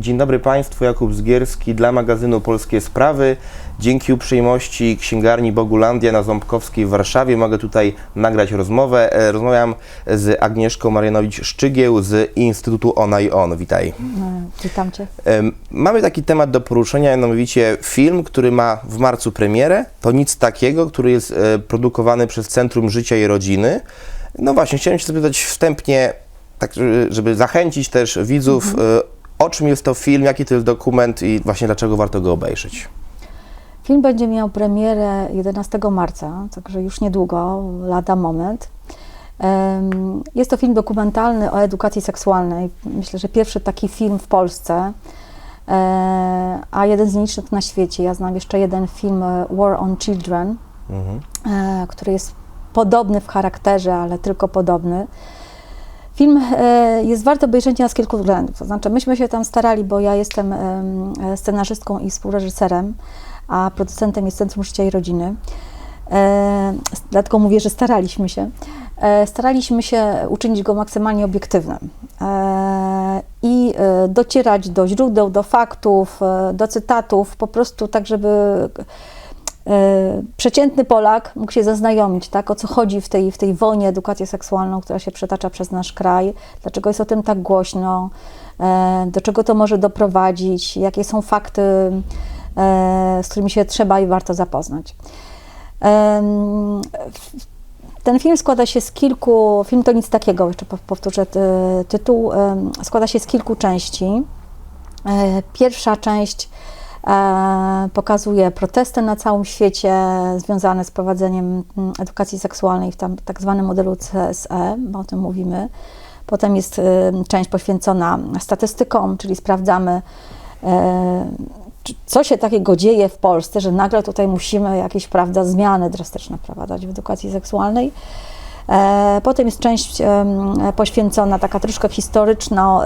Dzień dobry Państwu, Jakub Zgierski dla magazynu Polskie Sprawy. Dzięki uprzejmości księgarni Bogulandia na Ząbkowskiej w Warszawie mogę tutaj nagrać rozmowę. E, Rozmawiam z Agnieszką Marianowicz-Szczygieł z Instytutu Ona i On. Witaj. Witam Cię. Em, Mamy taki temat do poruszenia, mianowicie film, który ma w marcu premierę. To nic takiego, który jest e, produkowany przez Centrum Życia i Rodziny. No właśnie, chciałem się zapytać wstępnie, tak żeby- zachęcić też widzów, e, o czym jest to film, jaki to jest dokument i właśnie dlaczego warto go obejrzeć. Film będzie miał premierę 11 marca, także już niedługo, lada moment. Jest to film dokumentalny o edukacji seksualnej. Myślę, że pierwszy taki film w Polsce, e, a jeden z nielicznych na świecie. Ja znam jeszcze jeden film e, War on Children, Mhm. e, który jest podobny w charakterze, ale tylko podobny. Film e, jest wart obejrzenia z kilku względów. To znaczy, myśmy się tam starali, bo ja jestem em, scenarzystką i współreżyserem, a producentem jest Centrum Życia i Rodziny. E, dlatego mówię, że staraliśmy się. E, staraliśmy się uczynić go maksymalnie obiektywnym i docierać do źródeł, do faktów, do cytatów, po prostu tak, żeby przeciętny Polak mógł się zaznajomić, tak, o co chodzi w tej, w tej wojnie edukację seksualną, która się przetacza przez nasz kraj, dlaczego jest o tym tak głośno, e, do czego to może doprowadzić, jakie są fakty, e, z którymi się trzeba i warto zapoznać. Ten film składa się z kilku, film to nic takiego, jeszcze pow- powtórzę ty, tytuł, składa się z kilku części. E, Pierwsza część e, pokazuje protesty na całym świecie związane z prowadzeniem mm, edukacji seksualnej w tam, tak zwanym modelu CSE, bo o tym mówimy. Potem jest e, część poświęcona statystykom, czyli sprawdzamy, e, co się takiego dzieje w Polsce, że nagle tutaj musimy jakieś prawda, zmiany drastyczne wprowadzać w edukacji seksualnej. E, Potem jest część poświęcona, taka troszkę historyczna,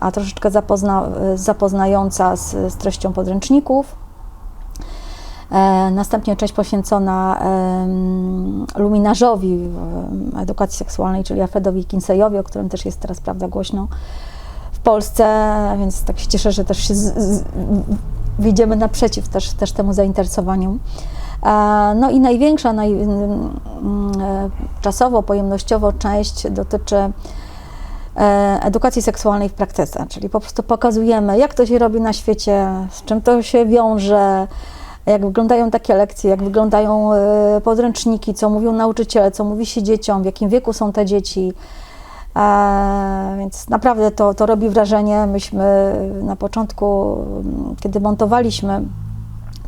a troszeczkę zapozna, zapoznająca z, z treścią podręczników. E, Następnie część poświęcona luminarzowi edukacji seksualnej, czyli Alfredowi Kinseyowi, o którym też jest teraz prawda głośno w Polsce, więc tak się cieszę, że też się z, z, wyjdziemy naprzeciw też, też temu zainteresowaniu. No i największa, naj, mm, e, czasowo, pojemnościowo część dotyczy e, edukacji seksualnej w praktyce, czyli po prostu pokazujemy, jak to się robi na świecie, z czym to się wiąże, jak wyglądają takie lekcje, jak wyglądają e, podręczniki, co mówią nauczyciele, co mówi się dzieciom, w jakim wieku są te dzieci. Więc naprawdę to, to robi wrażenie. Myśmy na początku, mm, kiedy montowaliśmy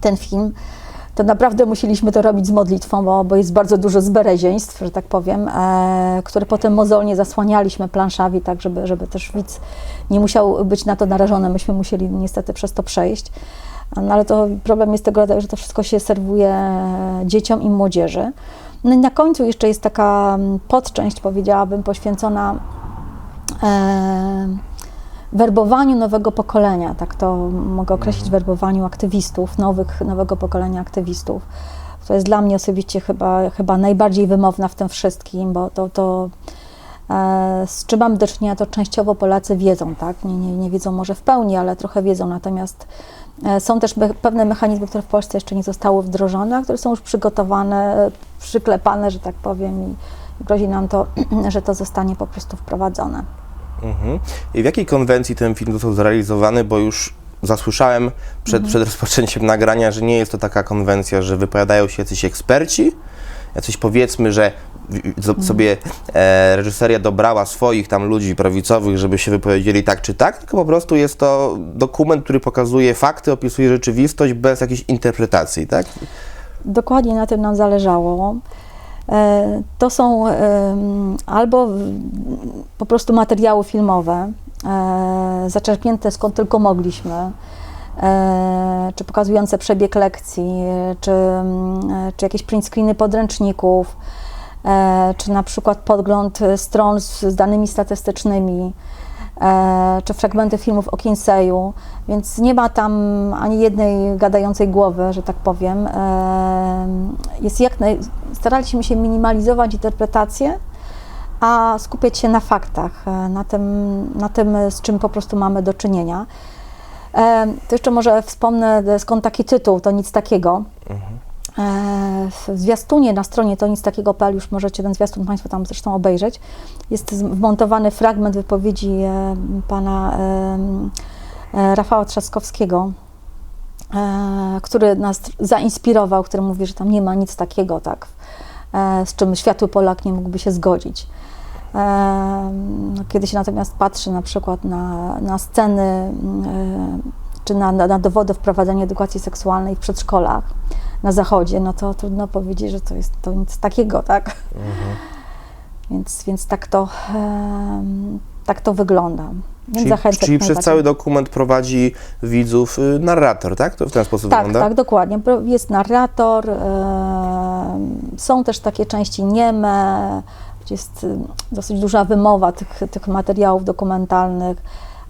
ten film, to naprawdę musieliśmy to robić z modlitwą, bo, bo jest bardzo dużo zbereźieństw, że tak powiem, e, które potem mozolnie zasłanialiśmy planszami, tak żeby, żeby też widz nie musiał być na to narażony. Myśmy musieli niestety przez to przejść. No ale to problem jest tego że to wszystko się serwuje dzieciom i młodzieży. No i na końcu jeszcze jest taka mm, podczęść, powiedziałabym, poświęcona e, werbowaniu nowego pokolenia, tak to mogę określić, werbowaniu aktywistów, nowych, nowego pokolenia aktywistów. To jest dla mnie osobiście chyba, chyba najbardziej wymowna w tym wszystkim, bo to, to e, z czym mamy do czynienia, to częściowo Polacy wiedzą, tak? Nie, nie, nie wiedzą może w pełni, ale trochę wiedzą, natomiast e, są też pewne mechanizmy, które w Polsce jeszcze nie zostały wdrożone, a które są już przygotowane, e, przyklepane, że tak powiem i grozi nam to, że to zostanie po prostu wprowadzone. Mhm. I w jakiej konwencji ten film został zrealizowany, bo już zasłyszałem przed, przed rozpoczęciem nagrania, że nie jest to taka konwencja, że wypowiadają się jacyś eksperci, jacyś powiedzmy, że zo- sobie e, reżyseria dobrała swoich tam ludzi prawicowych, żeby się wypowiedzieli tak czy tak, tylko po prostu jest to dokument, który pokazuje fakty, opisuje rzeczywistość bez jakiejś interpretacji, tak? Dokładnie na tym nam zależało. E, To są albo po prostu materiały filmowe, e, zaczerpnięte skąd tylko mogliśmy, e, czy pokazujące przebieg lekcji, czy, czy jakieś print screeny podręczników, czy na przykład podgląd stron z, danymi statystycznymi, czy fragmenty filmów o Kinseyu, więc nie ma tam ani jednej gadającej głowy, że tak powiem. E, Jest jak naj... Staraliśmy się minimalizować interpretację, a skupiać się na faktach, e, na tym, na tym, z czym po prostu mamy do czynienia. E, To jeszcze może wspomnę, e, skąd taki tytuł, to nic takiego. E, W zwiastunie na stronie to nic takiego.pl już możecie ten zwiastun Państwo tam zresztą obejrzeć. Jest wmontowany fragment wypowiedzi e, pana e, e, Rafała Trzaskowskiego, który nas zainspirował, który mówi, że tam nie ma nic takiego, tak, z czym światły Polak nie mógłby się zgodzić. Kiedy się natomiast patrzy na przykład na, na sceny czy na, na, na dowody wprowadzenia edukacji seksualnej w przedszkolach na zachodzie, no to trudno powiedzieć, że to jest to nic takiego, tak? Więc, więc tak, to, em, tak to wygląda. Więc Czyli, zachęcam czyli przez cały dokument prowadzi widzów y, narrator, tak? To w ten sposób Tak, wygląda? tak, dokładnie. Jest narrator, są też takie części nieme, gdzie jest y, dosyć duża wymowa tych, tych materiałów dokumentalnych,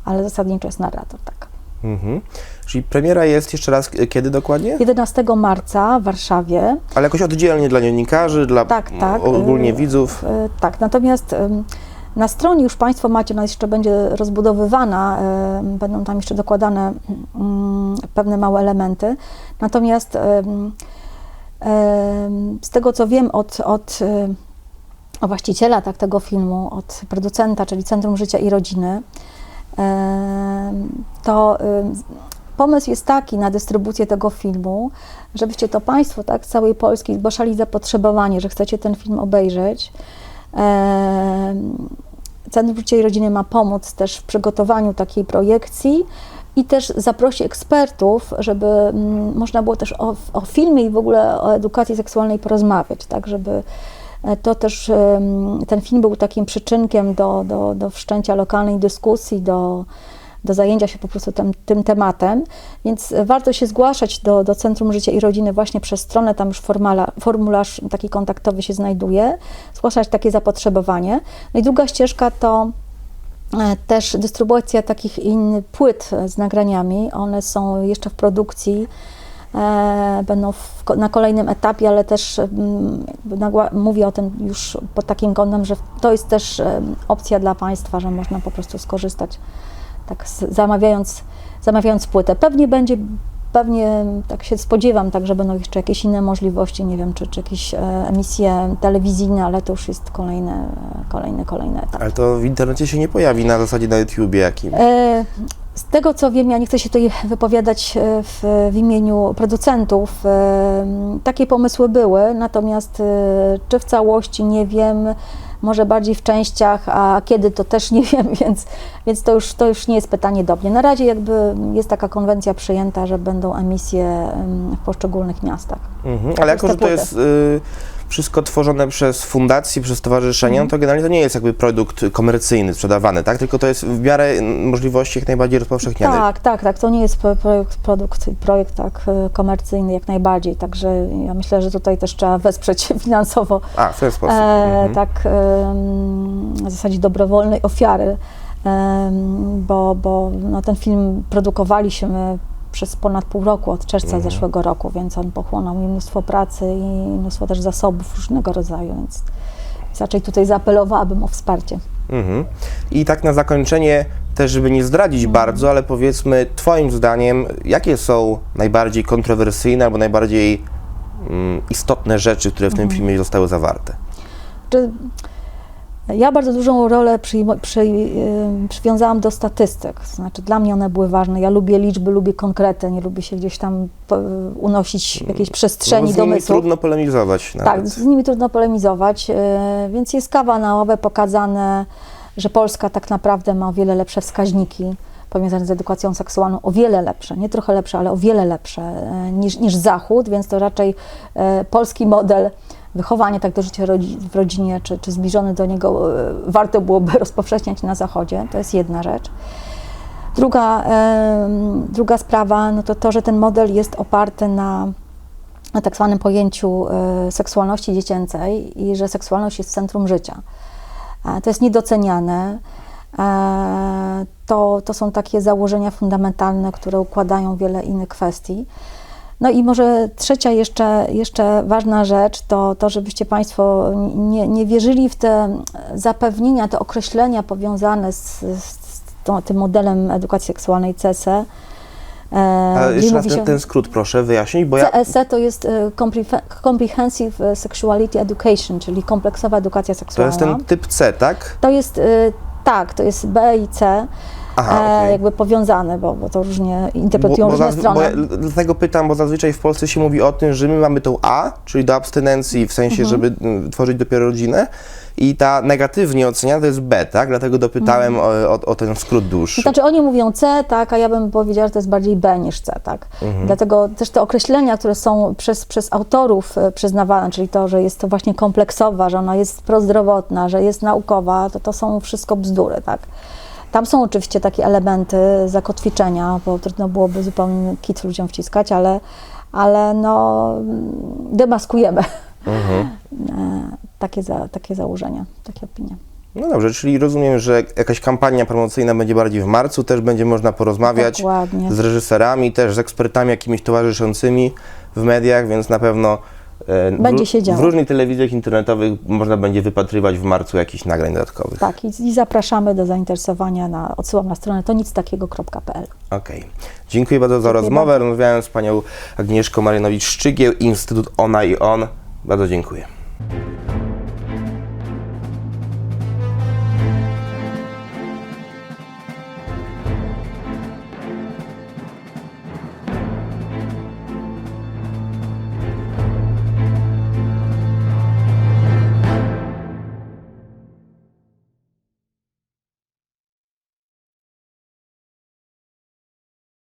ale zasadniczo jest narrator, tak. Mhm. Czyli premiera jest jeszcze raz y, kiedy dokładnie? 11 marca w Warszawie. Ale jakoś oddzielnie dla dziennikarzy, dla Tak, tak. ogólnie y, widzów. y, Tak, natomiast na stronie już Państwo macie, ona jeszcze będzie rozbudowywana, będą tam jeszcze dokładane pewne małe elementy. Natomiast z tego co wiem od, od y, właściciela tak, tego filmu, od producenta, czyli Centrum Życia i Rodziny, to pomysł jest taki na dystrybucję tego filmu, żebyście to Państwo tak, z całej Polski zgłaszali zapotrzebowanie, że chcecie ten film obejrzeć. Centrum Życia i Rodziny ma pomóc też w przygotowaniu takiej projekcji i też zaprosi ekspertów, żeby mm, można było też o, o filmie i w ogóle o edukacji seksualnej porozmawiać, tak, żeby to też ten film był takim przyczynkiem do, do, do wszczęcia lokalnej dyskusji, do, do zajęcia się po prostu tym, tym tematem, więc warto się zgłaszać do, do Centrum Życia i Rodziny właśnie przez stronę, tam już formala, formularz taki kontaktowy się znajduje, zgłaszać takie zapotrzebowanie. No i druga ścieżka to e, też dystrybucja takich innych płyt z nagraniami, one są jeszcze w produkcji, e, będą w, na kolejnym etapie, ale też mm, mówię o tym już pod takim kątem, że to jest też opcja dla Państwa, że można po prostu skorzystać tak zamawiając, zamawiając płytę. Pewnie będzie, pewnie tak się spodziewam, tak, że będą jeszcze jakieś inne możliwości, nie wiem, czy, czy jakieś e, emisje telewizyjne, ale to już jest kolejny, kolejny, kolejny etap. Ale to w internecie się nie pojawi na zasadzie na YouTubie jakim. E, Z tego co wiem, ja nie chcę się tutaj wypowiadać e, w, w imieniu producentów, e, takie pomysły były, natomiast e, czy w całości nie wiem, może bardziej w częściach, a kiedy to też nie wiem, więc, więc to, już, to już nie jest pytanie do mnie. Na razie jakby jest taka konwencja przyjęta, że będą emisje em, w poszczególnych miastach. Mhm. Ale jako, że to jest y, wszystko tworzone przez fundacje, przez stowarzyszenia, no to generalnie to nie jest jakby produkt komercyjny sprzedawany, tak? Tylko to jest w miarę możliwości jak najbardziej rozpowszechniany. Tak, tak, tak. To nie jest pro- projekt, produkt, projekt tak e, komercyjny jak najbardziej, także ja myślę, że tutaj też trzeba wesprzeć finansowo A, w ten sposób. e, Mhm. tak em, na zasadzie dobrowolnej ofiary, em, bo, bo no, ten film produkowaliśmy przez ponad pół roku, od czerwca Mhm. zeszłego roku, więc on pochłonął mi mnóstwo pracy i mnóstwo też zasobów różnego rodzaju, więc raczej tutaj zaapelowałabym o wsparcie. Mhm. I tak na zakończenie, też żeby nie zdradzić Mhm. bardzo, ale powiedzmy, Twoim zdaniem, jakie są najbardziej kontrowersyjne albo najbardziej mm, istotne rzeczy, które w Mhm. tym filmie zostały zawarte? Czy ja bardzo dużą rolę przy, ym, przywiązałam do statystyk, to znaczy dla mnie one były ważne. Ja lubię liczby, lubię konkrety, nie lubię się gdzieś tam unosić w jakiejś przestrzeni No, z nimi domysłu. trudno polemizować. Tak, Nawet. z nimi trudno polemizować, yy, więc jest kawa na ławę pokazane, że Polska tak naprawdę ma o wiele lepsze wskaźniki powiązane z edukacją seksualną, o wiele lepsze, nie trochę lepsze, ale o wiele lepsze yy, niż, niż Zachód, więc to raczej yy, polski model wychowania tak do życia w rodzinie, czy, czy zbliżony do niego, yy, warto byłoby rozpowszechniać na Zachodzie, to jest jedna rzecz. Druga, druga sprawa, no to to, że ten model jest oparty na, na tak zwanym pojęciu e, seksualności dziecięcej i że seksualność jest centrum życia. E, To jest niedoceniane. E, To, to są takie założenia fundamentalne, które układają wiele innych kwestii. No i może trzecia jeszcze, jeszcze ważna rzecz to to, żebyście Państwo nie, nie wierzyli w te zapewnienia, te określenia powiązane z, z tą, tym modelem edukacji seksualnej CSE. E, A jeszcze raz ten, ten skrót proszę wyjaśnić, bo ja... CSE to jest e, Compre- Comprehensive Sexuality Education, czyli kompleksowa edukacja To seksualna. jest ten typ C, tak? To jest, tak, to jest B i C, Aha, e, okej. jakby powiązane, bo, bo to różnie interpretują różne zazwy- strony. ja dlatego pytam, bo zazwyczaj w Polsce się mówi o tym, że my mamy tą A, czyli do abstynencji w sensie, Mhm. żeby mm, tworzyć dopiero rodzinę i ta negatywnie oceniana to jest B, tak? Dlatego dopytałem o, o, o ten skrót dłuższy. Znaczy oni mówią C, tak, a ja bym powiedziała, że to jest bardziej B niż C, tak. Dlatego też te określenia, które są przez, przez autorów e, przyznawane, czyli to, że jest to właśnie kompleksowa, że ona jest prozdrowotna, że jest naukowa, to to są wszystko bzdury, tak. Tam są oczywiście takie elementy zakotwiczenia, bo trudno byłoby zupełnie kit ludziom wciskać, ale, ale no demaskujemy Mhm. e, takie, za, takie założenia, takie opinie. No dobrze, czyli rozumiem, że jakaś kampania promocyjna będzie bardziej w marcu, też będzie można porozmawiać Dokładnie. z reżyserami, też z ekspertami jakimiś towarzyszącymi w mediach, więc na pewno Będzie ró- się działo. w różnych telewizjach internetowych można będzie wypatrywać w marcu jakichś nagrań dodatkowych. Tak, i, i zapraszamy do zainteresowania, na, odsyłam na stronę to nic takiego.pl. Okej. Dziękuję bardzo za rozmowę. Rozmawiałem z panią Agnieszką Marianowicz-Szczygieł, Instytut Ona i On. Bardzo dziękuję.